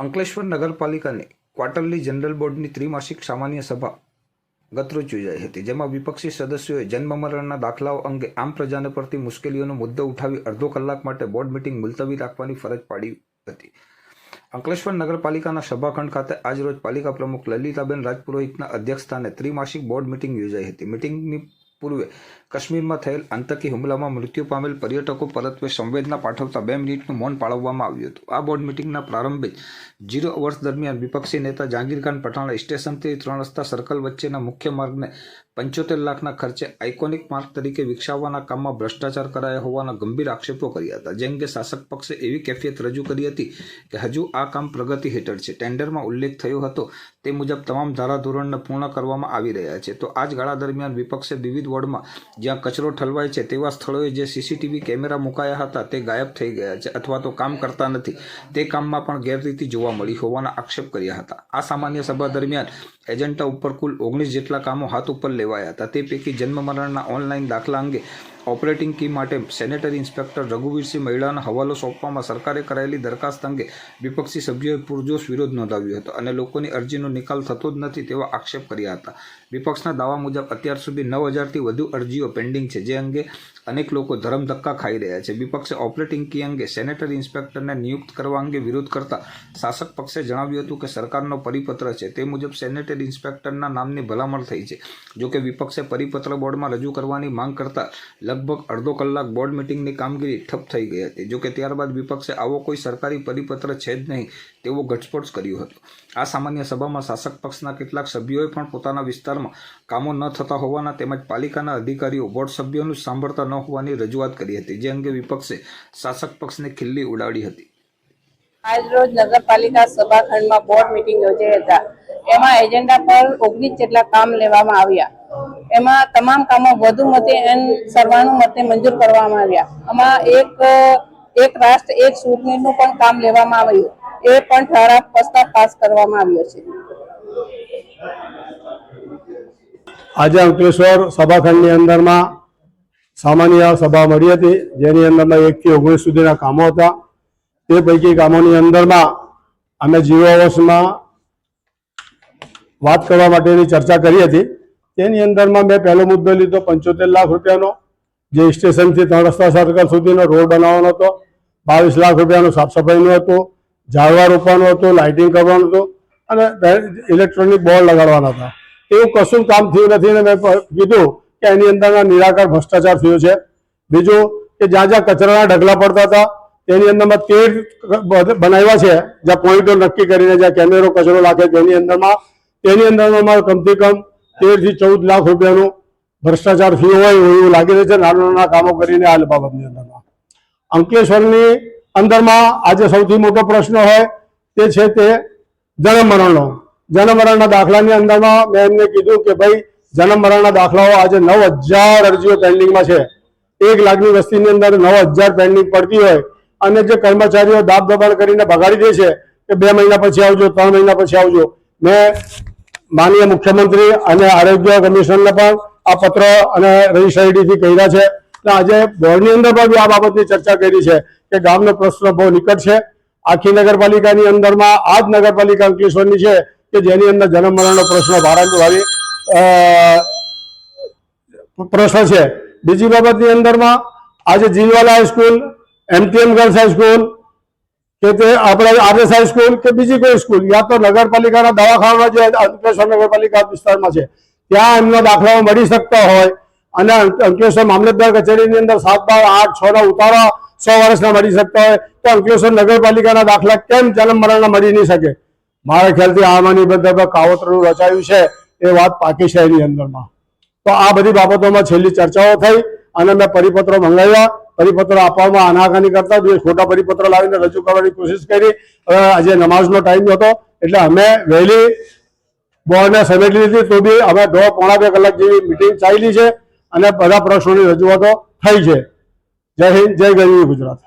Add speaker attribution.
Speaker 1: અંકલેશ્વર નગરપાલિકાની quarterly general બોર્ડની ત્રિમાસિક સામાન્ય સભા ગતરોજ યોજાઈ હતી, જેમાં વિપક્ષી સદસ્યોએ જન્મમરણના દાખલાઓ અંગે આમ પ્રજાને પડતી મુશ્કેલીઓનો મુદ્દો ઉઠાવી અડધો કલાક માટે બોર્ડ મિટિંગ મુલતવી રાખવાની ફરજ પાડી હતી. અંકલેશ્વર નગરપાલિકાના સભાખંડ ખાતે આજરોજ પાલિકા પ્રમુખ લલિતાબેન રાજપુરોહિતના અધ્યક્ષસ્થાને ત્રિમાસિક બોર્ડ મિટિંગ યોજાઈ હતી. મિટિંગની પૂર્વે કાશ્મીરમાં થયેલ આતંકી હુમલામાં મૃત્યુ પામેલ પર્યટકો પરત્વે સંવેદના પાઠવતા બે મિનિટનું મૌન પાળવવામાં આવ્યું હતું. આ બોર્ડ મિટિંગના પ્રારંભે જીરો અવર્સ દરમિયાન વિપક્ષી નેતા જાંગીરખાન પઠાણે સ્ટેશનથી ત્રણ રસ્તા સર્કલ વચ્ચેના મુખ્ય માર્ગને પંચોતેર લાખના ખર્ચે આઇકોનિક માર્ગ તરીકે વિકસાવવાના કામમાં ભ્રષ્ટાચાર કરાયા હોવાના ગંભીર આક્ષેપો કર્યા હતા. જે અંગે શાસક પક્ષે એવી કેફિયત રજૂ કરી હતી કે હજુ આ કામ પ્રગતિ હેઠળ છે. ટેન્ડરમાં ઉલ્લેખ થયો હતો તે મુજબ તમામ ધારાધોરણને પૂર્ણ કરવામાં આવી રહ્યા છે. તો આ જ ગાળા દરમિયાન વિપક્ષે વિવિધ વોર્ડમાં જ્યાં કચરો ઠલવાય છે તેવા સ્થળોએ જે સીસીટીવી કેમેરા મુકાયા હતા તે ગાયબ થઈ ગયા છે અથવા તો કામ કરતા નથી. તે કામમાં પણ ગેરરીતિ જોવા મળી હોવાના આક્ષેપ કર્યા હતા. આ સામાન્ય સભા દરમિયાન એજન્ટા ઉપર કુલ ઓગણીસ જેટલા કામો હાથ ઉપર લેવાયા હતા. તે પૈકી જન્મ મરણના ઓનલાઈન દાખલા અંગે ઓપરેટિંગ કી માટે સેનેટરી ઇન્સ્પેક્ટર રઘુવીરસિંહ મહિલાનો હવાલો સોંપવામાં સરકારે કરાયેલી દરખાસ્ત અંગે વિપક્ષી સભ્યોએ પૂરજોશ વિરોધ નોંધાવ્યો હતો અને લોકોની અરજીનો નિકાલ થતો જ નથી તેવા આક્ષેપ કર્યા હતા. વિપક્ષના દાવા મુજબ અત્યાર સુધી નવ હજારથી વધુ અરજીઓ પેન્ડિંગ છે, જે અંગે અનેક લોકો ધરમ ધક્કા ખાઈ રહ્યા છે. વિપક્ષે ઓપરેટિંગ કી અંગે સેનેટરી ઇન્સ્પેક્ટરને નિયુક્ત કરવા અંગે વિરોધ કરતા શાસક પક્ષે જણાવ્યું હતું કે સરકારનો પરિપત્ર છે. તે મુજબ સેનેટરી ઇન્સ્પેક્ટરના નામની ભલામણ થઈ છે. જોકે વિપક્ષે પરિપત્ર બોર્ડમાં રજૂ કરવાની માંગ કરતા લગભગ અડધો કલાક બોર્ડ મિટિંગની કામગીરી ઠપ થઈ ગઈ હતી. જોકે ત્યારબાદ વિપક્ષે આવો કોઈ સરકારી પરિપત્ર છે જ નહીં તેવો ઘટસ્ફોટ કર્યો હતો. આ સામાન્ય સભામાં શાસક પક્ષના કેટલાક સભ્યોએ પણ પોતાના વિસ્તારમાં કામો ન થતા હોવાના તેમજ પાલિકાના અધિકારીઓ, બોર્ડ સભ્યોનું સાંભળતા ન હોવાની રજૂઆત કરી હતી, જે અંગે વિપક્ષે શાસક પક્ષને ખિલ્લી ઉડાડી હતી.
Speaker 2: આજરોજ નગરપાલિકા સભાખંડમાં બોર્ડ મિટિંગ યોજાઈ હતા. એમાં એજન્ડા પર ઓગણીસ જેટલા કામ લેવામાં આવ્યા. એમાં તમામ કામો વધુ મતે એન સર્વાણુ મતે મંજૂર કરવામાં આવ્યા. આમાં એક એક રાષ્ટ્ર, એક ચૂંટણીનું પણ કામ લેવામાં આવ્યું. એ પણ ઠરાવ પ્રસ્તાવ પાસ કરવામાં આવ્યો છે.
Speaker 3: આજે અંકલેશ્વર સભાખંડની અંદરમાં સામાન્ય સભા મળી હતી. જેની અંદરમાં એકથી ઓગણીસ સુધીના કામો હતા. તે પૈકી કામોની અંદરમાં અમે જીરો અવર્સમાં વાત કરવા માટેની ચર્ચા કરી હતી. તેની અંદરમાં મેં પહેલો મુદ્દો લીધો, પંચોતેર લાખ રૂપિયાનો, જે સ્ટેશનથી ત્રણ રસ્તા સર્કલ સુધીનો રોડ બનાવવાનો હતો. બાવીસ લાખ રૂપિયાનું સાફ સફાઈનું હતું, ઝાડવા રોપવાનું હતું લાઇટિંગ કરવાનું હતું અને ઇલેક્ટ્રોનિક બોર્ડ લગાડવાના હતા. એવું કશું કામ થયું નથી ને મેં કીધું કે એની અંદરના નિરાકર ભ્રષ્ટાચાર થયો છે. બીજું કે જ્યાં જ્યાં કચરાના ઢગલા પડતા હતા, તેની અંદરમાં તેર બનાવ્યા છે. જ્યાં પોઈન્ટો નક્કી કરીને જ્યાં કેમેરો કચરો લાગે તેની અંદરમાં તેની અંદરમાં કમથી કમ તેરથી ચૌદ લાખ રૂપિયાનો ભ્રષ્ટાચાર થયો હોય એવું લાગી રહ્યું છે. નાના નાના કામો કરીને આ બાબતની અંદરમાં. અંકલેશ્વરની અંદરમાં આજે સૌથી મોટો પ્રશ્ન હોય તે છે તે જન્મ મરણનો જન્મ દાખલાની અંદરમાં મેં એમને કીધું કે ભાઈ જન્મ મરણના દાખલાઓ આજે નવ હજાર અરજીઓ પેન્ડિંગમાં છે. એક લાખની વસ્તીની અંદર નવ હજાર પેન્ડિંગ પડતી હોય અને જે કર્મચારીઓ દાબ દબાણ કરીને ભગાડી દે છે કે બે મહિના પછી આવજો, ત્રણ મહિના પછી આવજો. મેં માનનીય મુખ્યમંત્રી અને આરોગ્ય કમિશનરને પણ આ પત્ર અને રજિસ્ટર આઈડીથી કહ્યા છે. અને આજે બોર્ડની અંદર પણ આ બાબતની ચર્ચા કરી છે કે ગામનો પ્રશ્ન બહુ નિકટ છે. આખી નગરપાલિકાની અંદરમાં આ જ નગરપાલિકા અંકલેશ્વરની છે કે જેની અંદર જન્મ મરણનો પ્રશ્ન ભારતવાળી પ્રશ્ન છે. બીજી બાબતની અંદરમાં આજે Jilwala high school, MTM girls high school કે તે આપણે આરએસઆઈ સ્કૂલ કે બીજી કોઈ સ્કૂલ, યા તો નગરપાલિકાના દવાખાના જે અંકલેશ્વર નગરપાલિકા વિસ્તારમાં છે, ત્યાં એમનો દાખલાઓ મળી શકતા હોય. અને અંકલેશ્વર મામલતદાર કચેરીની અંદર સાત બાર આઠ છ ના ઉતારા સો વર્ષના મળી શકતા હોય, તો અંકલેશ્વર નગરપાલિકાના દાખલા કેમ જન્મ મરણના મળી નહીં શકે? મારા ખ્યાલથી આમાંની બધા કાવતરું રચાયું છે એ વાત પાકી છે એની અંદરમાં. તો આ બધી બાબતોમાં છેલ્લી ચર્ચાઓ થઈ અને મેં પરિપત્રો મંગાવ્યા. પરિપત્રો આપવામાં આનાકાની કરતા જે ખોટા પરિપત્ર લાવીને રજૂ કરવાની કોશિશ કરી. આજે નમાઝનો ટાઈમ હતો, એટલે અમે વહેલી બોર્ડને સમેટી લીધી. તો બી અમે દોઢ, પોણા બે કલાક જેવી મિટિંગ ચાલી છે અને બધા પ્રશ્નોની રજૂઆતો થઈ છે. જય હિન્દ, જય ગરવી ગુજરાત.